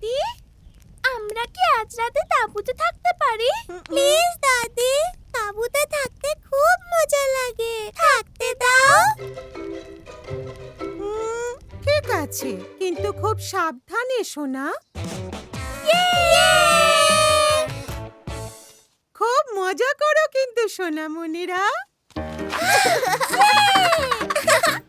কি আজ রাতে তাঁবুতে থাকতে পারি? প্লিজ দাদি তাঁবুতে থাকতে খুব মজা লাগে। থাকতে দাও। ঠিক আছে কিন্তু খুব সাবধানে শোনা। খুব মজা করো কিন্তু সোনা সোনামণিরা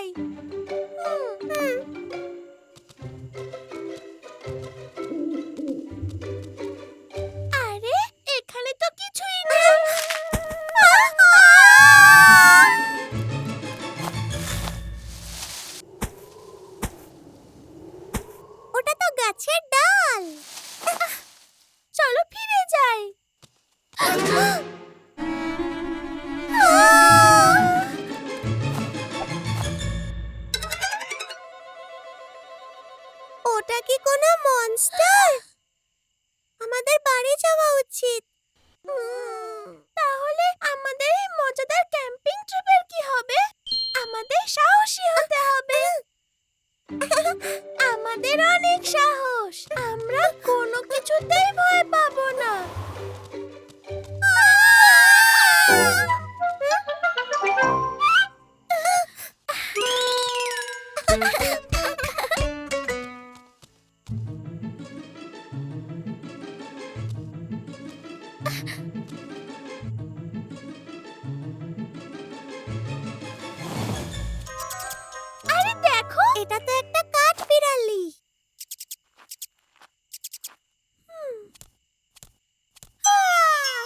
যাই। আরে এখানে তো কিছুই নেই ওটা তো গাছের ডাল ওটা কি কোনো মনস্টার আমাদের বাড়ি যাওয়া উচিত। তাহলে আমাদের এই মজাদার ক্যাম্পিং ট্রিপের কি হবে? আমাদের সাহসী হতে হবে। আমাদের অনেক সাহস। আমরা কোনো কিছুতেই ভয় পাবো না। আরে দেখো এটা তো একটা কাঠ বিড়ালি হুম। আহ!